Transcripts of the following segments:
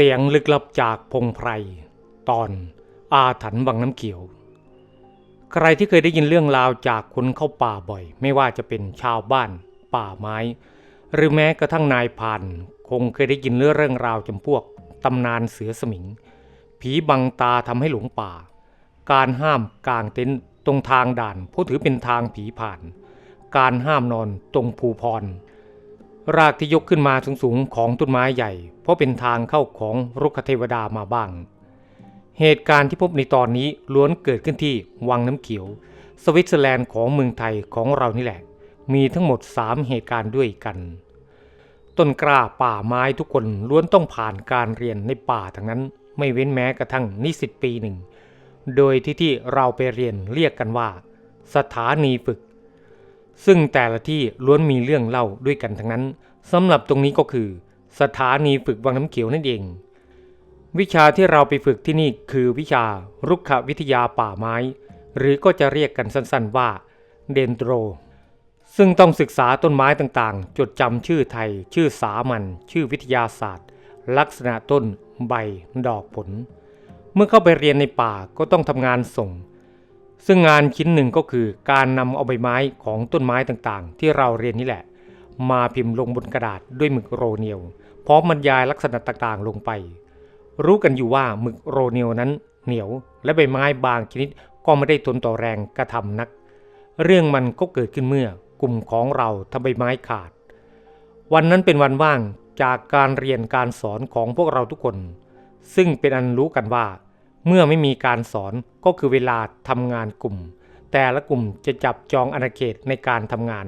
เสียงลึกลับจากพงไพร ตอนอาถรรพ์วังน้ำเขียว ใครที่เคยได้ยินเรื่องราวจากคนเข้าป่าบ่อย ไม่ว่าจะเป็นชาวบ้าน ป่าไม้ หรือแม้กระทั่งนายพราน คงเคยได้ยินเรื่องราวจำพวกตำนานเสือสมิง ผีบังตาทำให้หลงป่า การห้ามกางเต็นท์ตรงทางด่านเพราะถือเป็นทางผีผ่าน การห้ามนอนตรงภูพร รากที่ยกขึ้นมาสูงๆของต้นไม้ใหญ่ เพราะเป็นทางเข้าของรุกขเทวดามาบ้าง เหตุการณ์ที่พบในตอนนี้ล้วนเกิดขึ้นที่วังน้ำเขียว สวิตเซอร์แลนด์ของเมืองไทยของเรานี่แหละ มีทั้งหมด 3 เหตุการณ์ด้วยกัน ต้นกล้าป่าไม้ทุกคนล้วนต้องผ่านการเรียนในป่าทั้งนั้น ไม่เว้นแม้กระทั่งนิสิตปีหนึ่ง โดยที่ที่เราไปเรียนเรียกกันว่า สถานีฝึก ซึ่งแต่ละที่ล้วนมีเรื่องเล่าด้วยกันทั้งนั้นสำหรับตรงนี้ก็คือ สถานีฝึกวังน้ำเขียวนั่นเอง วิชาที่เราไปฝึกที่นี่คือวิชารุกขวิทยาป่าไม้ หรือก็จะเรียกกันสั้นๆว่าเดนโดรซึ่งต้องศึกษาต้นไม้ต่างๆ จดจำชื่อไทย ชื่อสามัญชื่อวิทยาศาสตร์ ลักษณะต้น ใบ ดอกผล เมื่อเข้าไปเรียนในป่าก็ต้องทำงานส่ง ซึ่งงานชิ้นหนึ่งก็คือการนำเอาใบไม้ของต้นไม้ต่างๆ ที่เราเรียนนี่แหละ มาพิมพ์ลงบนกระดาษด้วยหมึกโรเนียวพร้อมบรรยายลักษณะต่างๆ ลงไป รู้กันอยู่ว่าหมึกโรเนียวนั้นเหนียว และใบไม้บางชนิดก็ไม่ได้ทนต่อแรงกระทำนัก เรื่องมันก็เกิดขึ้นเมื่อกลุ่มของเราทำใบไม้ขาด วันนั้นเป็นวันว่างจากการเรียนการสอนของพวกเราทุกคน ซึ่งเป็นอันรู้กันว่า เมื่อไม่มีการสอนก็คือเวลาทำงานกลุ่ม แต่ละกลุ่มจะจับจองอาณาเขตในการทำงาน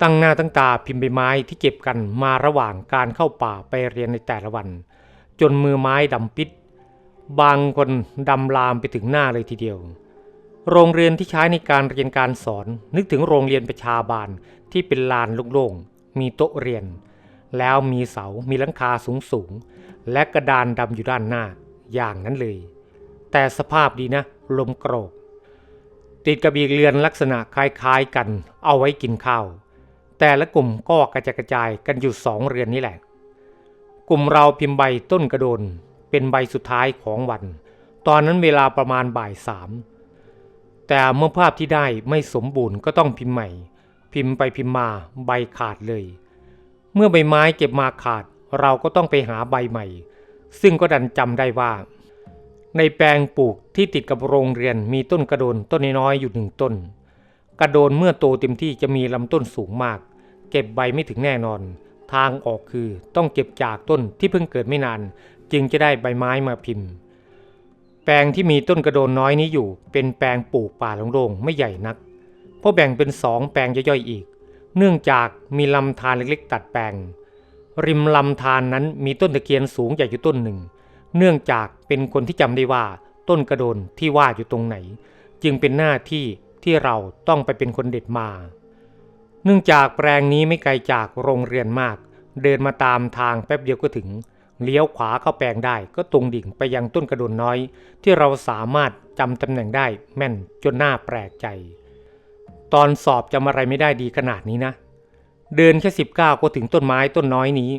ตั้งหน้าตั้งตาพิมพ์ใบไม้ที่เก็บกันมาระหว่างการเข้าป่าไปเรียนในแต่ละวัน จนมือไม้ดำปิด บางคนดำลามไปถึงหน้าเลยทีเดียว โรงเรียนที่ใช้ในการเรียนการสอน นึกถึงโรงเรียนประชาบาลที่เป็นลานโล่งๆมีโต๊ะเรียน แล้วมีเสามีหลังคาสูงๆและกระดานดำอยู่ด้านหน้า อย่างนั้นเลย แต่สภาพดีนะ ลมโกรก ติดกับอีกเรือนลักษณะคล้ายๆกัน เอาไว้กินข้าว แต่ละกลุ่มก็กระจากระจายกันอยู่สองเรือนนี้แหละ กลุ่มเราพิมพ์ใบต้นกระโดน เป็นใบสุดท้ายของวัน ตอนนั้นเวลาประมาณบ่ายสามแต่เมื่อภาพที่ได้ไม่สมบูรณ์ก็ต้องพิมพ์ใหม่ พิมพ์ไปพิมพ์มาใบขาดเลย เมื่อใบไม้เก็บมาขาด เราก็ต้องไปหาใบใหม่ ซึ่งก็ดันจำได้ว่า ในแปลงปลูกที่ติดกับโรงเรียนมีต้นกระโดนต้นน้อยๆอยู่หนึ่งต้น กระโดนเมื่อโตเต็มที่จะมีลำต้นสูงมาก เก็บใบไม่ถึงแน่นอน ทางออกคือต้องเก็บจากต้นที่เพิ่งเกิดไม่นาน จึงจะได้ใบไม้มาพิมพ์ แปลงที่มีต้นกระโดนน้อยนี้อยู่ เป็นแปลงปลูกป่าโล่งๆไม่ใหญ่นักเพราะแบ่งเป็นสองแปลงย่อยๆอีก เนื่องจากมีลำธารเล็กๆ ตัดแปลง ริมลำธารนนั้นมีต้นตะเคียนสูงใหญ่อยู่ต้นหนึ่ง เนื่องจากเป็นคนที่จำได้ว่าต้นกระโดนที่ว่าอยู่ตรงไหน จึงเป็นหน้าที่ที่เราต้องไปเป็นคนเด็ดมา เนื่องจากแปลงนี้ไม่ไกลจากโรงเรียนมาก เดินมาตามทางแป๊บเดียวก็ถึง เลี้ยวขวาเข้าแปลงได้ก็ตรงดิ่งไปยังต้นกระโดนน้อย ที่เราสามารถจำตำแหน่งได้แม่นจนน่าแปลกใจ ตอนสอบจำอะไรไม่ได้ดีขนาดนี้นะ เดินแค่สิบเก้าก็ถึงต้นไม้ต้นน้อยนี้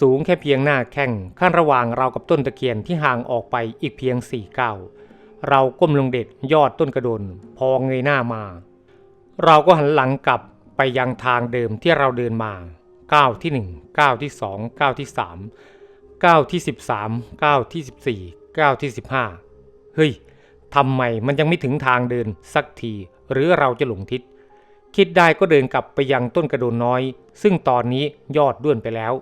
สูงแค่เพียงหน้าแข้งขั้นระหว่างเรากับต้นตะเคียนที่ห่างออกไปอีกเพียงสี่เก้าเราก้มลงเด็ดยอดต้นกระโดน พอเงยหน้ามา เราก็หันหลังกลับไปยังทางเดิมที่เราเดินมาก้าวที่หนึ่งก้าวที่สองก้าวที่สามก้าวที่สิบสามก้าวที่สิบสี่ก้าวที่สิบห้าเฮ้ยทำไมมันยังไม่ถึงทางเดินสักที หรือเราจะหลงทิศ คิดได้ก็เดินกลับไปยังต้นกระโดนน้อย ซึ่งตอนนี้ยอดด้วนไปแล้ว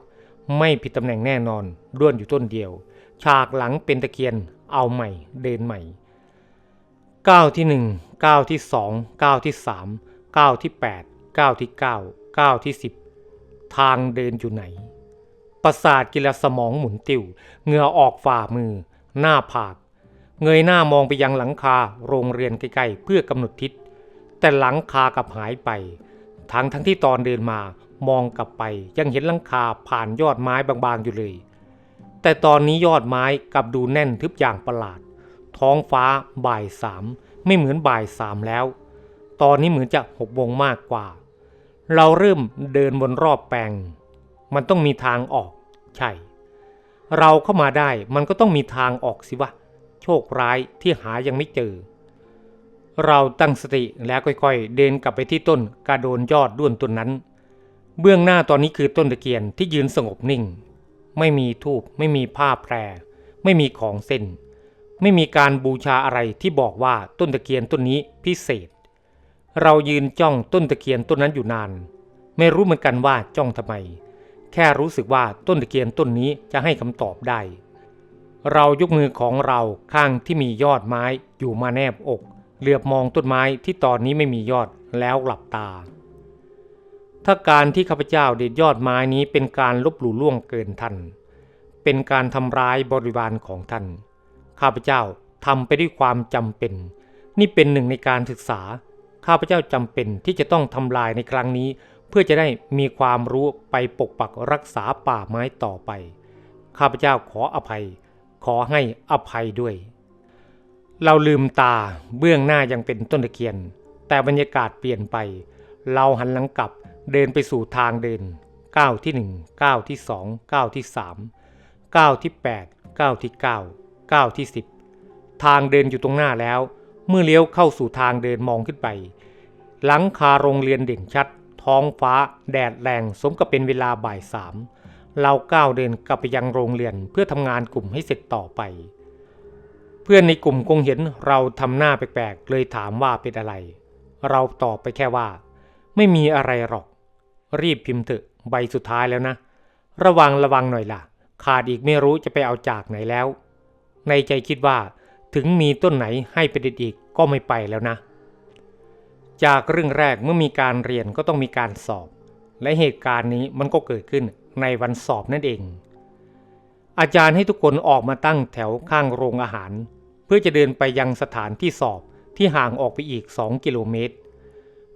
ไม่ผิดตำแหน่งแน่นอนด้วนอยู่ต้นเดียว ฉากหลังเป็นตะเคียนเอาใหม่เดินใหม่ก้าวที่หนึ่งก้าวที่สองก้าวที่สามก้าวที่แปดก้าวที่เก้าก้าวที่สิบทางเดินอยู่ไหน ประสาทกิลสมองหมุนติวเหงื่อออกฝ่ามือ หน้าผาก เงยหน้ามองไปยังหลังคาโรงเรียนใกล้ๆเพื่อกำหนดทิศ แต่หลังคากับหายไป ทั้งทั้งที่ตอนเดินมามองกลับไปยังเห็นหลังคาผ่านยอดไม้บางๆอยู่เลย แต่ตอนนี้ยอดไม้กลับดูแน่นทึบอย่างประหลาด ท้องฟ้าบ่ายสามไม่เหมือนบ่ายสามแล้ว ตอนนี้เหมือนจะหกโมงมากกว่า เราเริ่มเดินบนรอบแปลง มันต้องมีทางออก ใช่ เราเข้ามาได้มันก็ต้องมีทางออกสิวะ โชคร้ายที่หายังไม่เจอ เราตั้งสติแล้วค่อยๆ เดินกลับไปที่ต้นกระโดนยอดด้วนต้นนั้น เบื้องหน้าตอนนี้คือต้นตะเคียนที่ยืนสงบนิ่ง ไม่มีทูบไม่มีผ้าแพร ไม่มีของเส้น ไม่มีการบูชาอะไรที่บอกว่าต้นตะเคียนต้นนี้พิเศษ เรายืนจ้องต้นตะเคียนต้นนั้นอยู่นาน ไม่รู้เหมือนกันว่าจ้องทำไม แค่รู้สึกว่าต้นตะเคียนต้นนี้จะให้คำตอบได้ เรายกมือของเราข้างที่มียอดไม้อยู่มาแนบอก เหลือบมองต้นไม้ที่ตอนนี้ไม่มียอดแล้วหลับตา ถ้าการที่ข้าพเจ้าเด็ดยอดไม้นี้เป็นการลบหลู่ล่วงเกินท่าน เป็นการทำร้ายบริวารของท่าน ข้าพเจ้าทำไปด้วยความจำเป็น นี่เป็นหนึ่งในการศึกษา ข้าพเจ้าจำเป็นที่จะต้องทำลายในครั้งนี้ เพื่อจะได้มีความรู้ไปปกปักรักษาป่าไม้ต่อไป ข้าพเจ้าขออภัย ขอให้อภัยด้วย เราลืมตาเบื้องหน้ายังเป็นต้นตะเคียน แต่บรรยากาศเปลี่ยนไป เราหันหลังกลับเดินไปสู่ทางเดินก้าวที่หนึ่งก้าวที่สองก้าวที่สามก้าวที่แปดก้าวที่เก้าก้าวที่สิบทางเดินอยู่ตรงหน้าแล้ว เมื่อเลี้ยวเข้าสู่ทางเดินมองขึ้นไป หลังคาโรงเรียนเด่นชัด ท้องฟ้า แดดแรงสมกับเป็นเวลาบ่ายสามเราก้าวเดินกลับไปยังโรงเรียนเพื่อทำงานกลุ่มให้เสร็จต่อไป เพื่อนในกลุ่มคงเห็นเราทำหน้าแปลกๆเลยถามว่าเป็นอะไร เราตอบไปแค่ว่า ไม่มีอะไรหรอก รีบพิมพ์เถอะใบสุดท้ายแล้วนะ ระวังระวังหน่อยล่ะ ขาดอีกไม่รู้จะไปเอาจากไหนแล้ว ในใจคิดว่าถึงมีต้นไหนให้ไปเด็ดอีกก็ไม่ไปแล้วนะ จากเรื่องแรกเมื่อมีการเรียนก็ต้องมีการสอบ และเหตุการณ์นี้มันก็เกิดขึ้นในวันสอบนั่นเอง อาจารย์ให้ทุกคนออกมาตั้งแถวข้างโรงอาหาร เพื่อจะเดินไปยังสถานที่สอบที่ห่างออกไปอีก 2 กิโลเมตร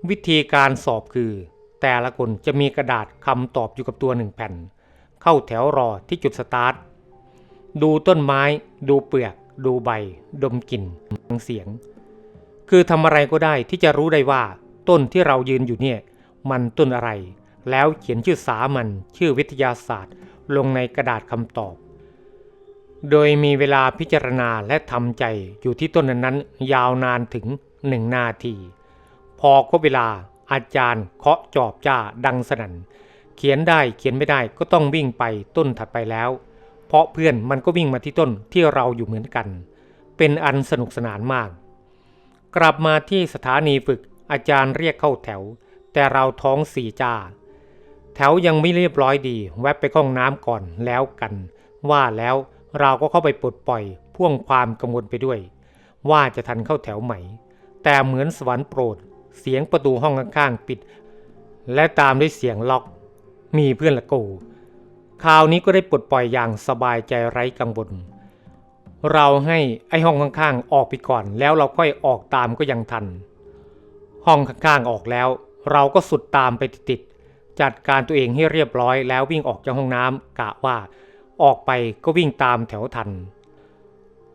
วิธีการสอบคือ แต่ละคนจะมีกระดาษคำตอบอยู่กับตัวหนึ่งแผ่น เข้าแถวรอที่จุดสตาร์ท ดูต้นไม้ ดูเปลือก ดูใบ ดมกลิ่นฟังเสียง คือทำอะไรก็ได้ที่จะรู้ได้ว่า ต้นที่เรายืนอยู่เนี่ย มันต้นอะไร แล้วเขียนชื่อสามัญชื่อวิทยาศาสตร์ ลงในกระดาษคำตอบ โดยมีเวลาพิจารณาและทำใจอยู่ที่ต้นนั้นๆยาวนานถึงหนึ่งนาที พอครบเวลาอาจารย์เคาะจอบจ้าดังสนั่น เขียนได้เขียนไม่ได้ก็ต้องวิ่งไปต้นถัดไปแล้ว เพราะเพื่อนมันก็วิ่งมาที่ต้นที่เราอยู่เหมือนกัน เป็นอันสนุกสนานมาก กลับมาที่สถานีฝึกอาจารย์เรียกเข้าแถว แต่เราท้องสี่จ้า แถวยังไม่เรียบร้อยดี แวะไปข้าห้องน้ำก่อนแล้วกัน ว่าแล้ว เราก็เข้าไปปลดปล่อยพ่วงความกังวลไปด้วย ว่าจะทันเข้าแถวไหม แต่เหมือนสวรรค์โปรด เสียงประตูห้องข้างๆปิด และตามด้วยเสียงล็อก มีเพื่อนละโกคราวนี้ก็ได้ปลดปล่อยอย่างสบายใจไร้กังวลเราให้ไอ้ห้องข้างๆ ออกไปก่อน แล้วเราค่อยออกตามก็ยังทัน ห้องข้างๆออกแล้ว เราก็สุดตามไปติดๆจัดการตัวเองให้เรียบร้อยแล้ววิ่งออกจากห้องน้ำกะว่า ออกไปก็วิ่งตามแถวทัน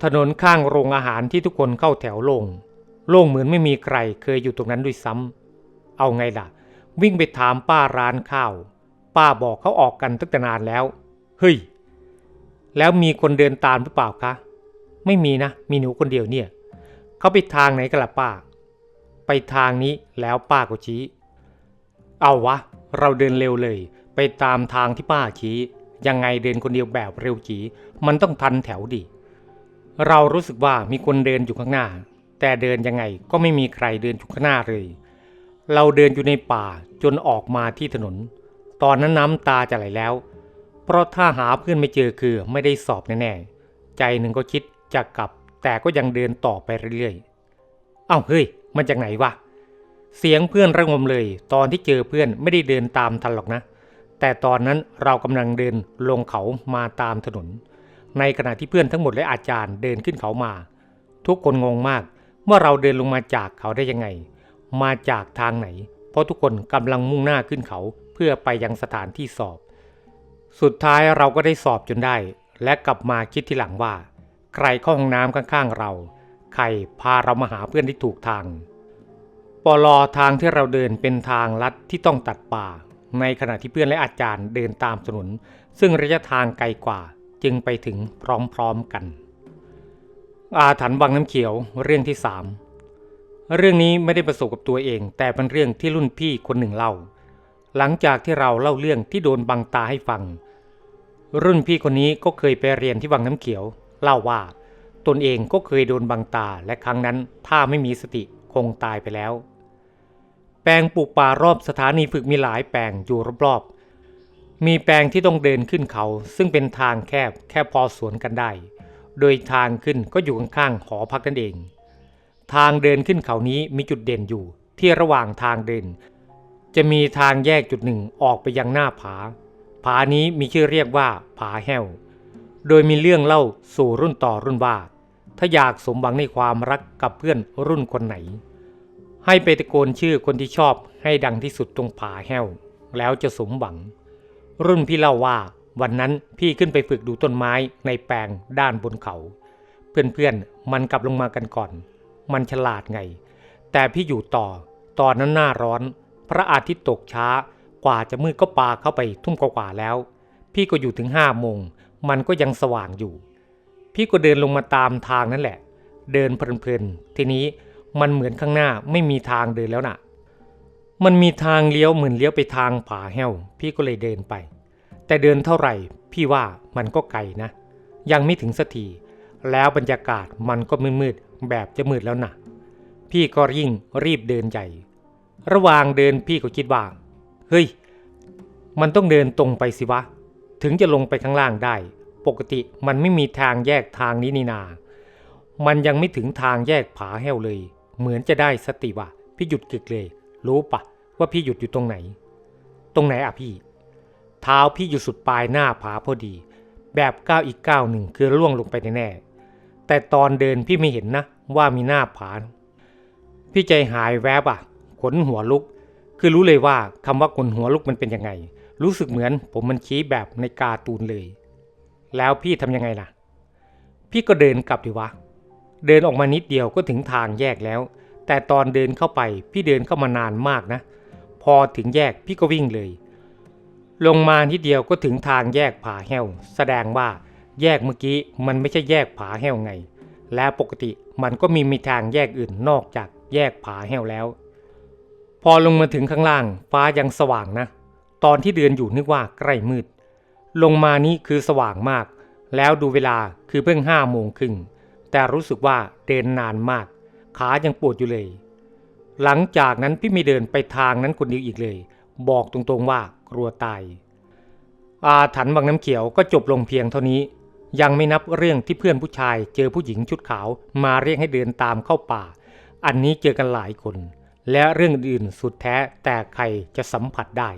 ถนนข้างโรงอาหารที่ทุกคนเข้าแถวลง โล่งเหมือนไม่มีใครเคยอยู่ตรงนั้นด้วยซ้ำเอาไงล่ะ วิ่งไปถามป้าร้านข้าว ป้าบอกเขาออกกันตั้งแต่นานแล้ว เฮ้ย แล้วมีคนเดินตามหรือเปล่าคะ ไม่มีนะ มีหนูคนเดียวเนี่ย เขาไปทางไหนกันล่ะป้า ไปทางนี้แล้วป้าก็ชี้ เอาวะ เราเดินเร็วเลย ไปตามทางที่ป้าชี้ ยังไงเดินคนเดียวแบบเร็วจีมันต้องทันแถวดิ เรารู้สึกว่ามีคนเดินอยู่ข้างหน้า แต่เดินยังไงก็ไม่มีใครเดินอยู่ข้างหน้าเลย เราเดินอยู่ในป่าจนออกมาที่ถนน ตอนนั้นน้ำตาจะไหลแล้ว เพราะถ้าหาเพื่อนไม่เจอคือไม่ได้สอบแน่ๆ ใจหนึ่งก็คิดจะกลับ แต่ก็ยังเดินต่อไปเรื่อยๆ เอ้าเฮ้ย มันจากไหนวะ เสียงเพื่อนระงมเลย ตอนที่เจอเพื่อนไม่ได้เดินตามทันหรอกนะ แต่ตอนนั้นเรากำลังเดินลงเขามาตามถนน ในขณะที่เพื่อนทั้งหมดและอาจารย์เดินขึ้นเขามา ทุกคนงงมากว่าเราเดินลงมาจากเขาได้ยังไง มาจากทางไหน เพราะทุกคนกำลังมุ่งหน้าขึ้นเขาเพื่อไปยังสถานที่สอบ สุดท้ายเราก็ได้สอบจนได้ และกลับมาคิดทีหลังว่า ใครเข้าห้องน้ำข้างๆเรา ใครพาเรามาหาเพื่อนที่ถูกทางปลอทางที่เราเดินเป็นทางลัดที่ต้องตัดป่า ในขณะที่เพื่อนและอาจารย์เดินตามถนน ซึ่งระยะทางไกลกว่าจึงไปถึงพร้อมๆกัน อาถรรพ์วังน้ำเขียวเรื่องที่สามเรื่องนี้ไม่ได้ประสบกับตัวเอง แต่เป็นเรื่องที่รุ่นพี่คนหนึ่งเล่า หลังจากที่เราเล่าเรื่องที่โดนบังตาให้ฟัง รุ่นพี่คนนี้ก็เคยไปเรียนที่วังน้ำเขียว เล่าว่า ตนเองก็เคยโดนบังตาและครั้งนั้นถ้าไม่มีสติคงตายไปแล้ว แปลงปลูกป่ารอบสถานีฝึกมีหลายแปลงอยู่รอบๆ มีแปลงที่ต้องเดินขึ้นเขา ซึ่งเป็นทางแคบแค่พอสวนกันได้ โดยทางขึ้นก็อยู่ข้างๆหอพักนั่นเอง ทางเดินขึ้นเขานี้มีจุดเด่นอยู่ที่ระหว่างทางเดิน จะมีทางแยกจุดหนึ่งออกไปยังหน้าผา ผานี้มีชื่อเรียกว่าผาแห้ว โดยมีเรื่องเล่าสู่รุ่นต่อรุ่นว่า ถ้าอยากสมหวังในความรักกับเพื่อนรุ่นคนไหน ให้ไปตะโกนชื่อคนที่ชอบให้ดังที่สุดตรงผาแห้ว แล้วจะสมหวัง รุ่นพี่เล่าว่าวันนั้นพี่ขึ้นไปฝึกดูต้นไม้ในแปลงด้านบนเขา เพื่อนๆมันกลับลงมากันก่อน มันฉลาดไง แต่พี่อยู่ต่อ ตอนนั้นหน้าร้อน พระอาทิตย์ตกช้ากว่าจะมืดก็ปาเข้าไปทุ่มกว่าแล้ว พี่ก็อยู่ถึงห้าโมงมันก็ยังสว่างอยู่ พี่ก็เดินลงมาตามทางนั่นแหละ เดินเพลินๆทีนี้ มันเหมือนข้างหน้าไม่มีทางเดินแล้วน่ะ มันมีทางเลี้ยวเหมือนเลี้ยวไปทางผาแห้ว พี่ก็เลยเดินไป แต่เดินเท่าไหร่ พี่ว่ามันก็ไกลนะ ยังไม่ถึงสักทีแล้วบรรยากาศมันก็มืดๆแบบจะมืดแล้วนะพี่ก็ยิ่งรีบเดินใหญ่ ระหว่างเดินพี่ก็คิดว่า เฮ้ย มันต้องเดินตรงไปสิวะ ถึงจะลงไปข้างล่างได้ ปกติมันไม่มีทางแยกทางนี้นี่นา มันยังไม่ถึงทางแยกผาแห้วเลย เหมือนจะได้สติว่ะพี่หยุดกึกเลย รู้ปะว่าพี่หยุดอยู่ตรงไหน ตรงไหนอะพี่ เท้าพี่อยู่สุดปลายหน้าผาพอดี แบบก้าวอีกก้าวหนึ่งคือล่วงลงไปแน่แต่ตอนเดินพี่ไม่เห็นนะ ว่ามีหน้าผา พี่ใจหายแวบอะขนหัวลุก คือรู้เลยว่าคำว่าขนหัวลุกมันเป็นยังไง รู้สึกเหมือนผมมันชี้แบบในการ์ตูนเลย แล้วพี่ทำยังไงล่ะ พี่ก็เดินกลับดีวะ เดินออกมานิดเดียวก็ถึงทางแยกแล้ว แต่ตอนเดินเข้าไปพี่เดินเข้ามานานมากนะ พอถึงแยกพี่ก็วิ่งเลย ลงมานิดเดียวก็ถึงทางแยกผาแห้ว แสดงว่าแยกเมื่อกี้มันไม่ใช่แยกผาแห้วไง และปกติมันก็มีมีทางแยกอื่นนอกจากแยกผาแห้วแล้ว พอลงมาถึงข้างล่าง ฟ้ายังสว่างนะ ตอนที่เดินอยู่นึกว่าใกล้มืด ลงมานี้คือสว่างมาก แล้วดูเวลาคือเพิ่งห้าโมงครึ่ง แต่รู้สึกว่าเดินนานมาก ขายังปวดอยู่เลย หลังจากนั้นพี่ไม่เดินไปทางนั้นคนเดียวอีกเลย บอกตรงๆว่ากลัวตาย อาถรรพ์บางน้ำเขียวก็จบลงเพียงเท่านี้ ยังไม่นับเรื่องที่เพื่อนผู้ชาย เจอผู้หญิงชุดขาวมาเรียกให้เดินตามเข้าป่า อันนี้เจอกันหลายคน และเรื่องอื่นสุดแท้แต่ใครจะสัมผัสได้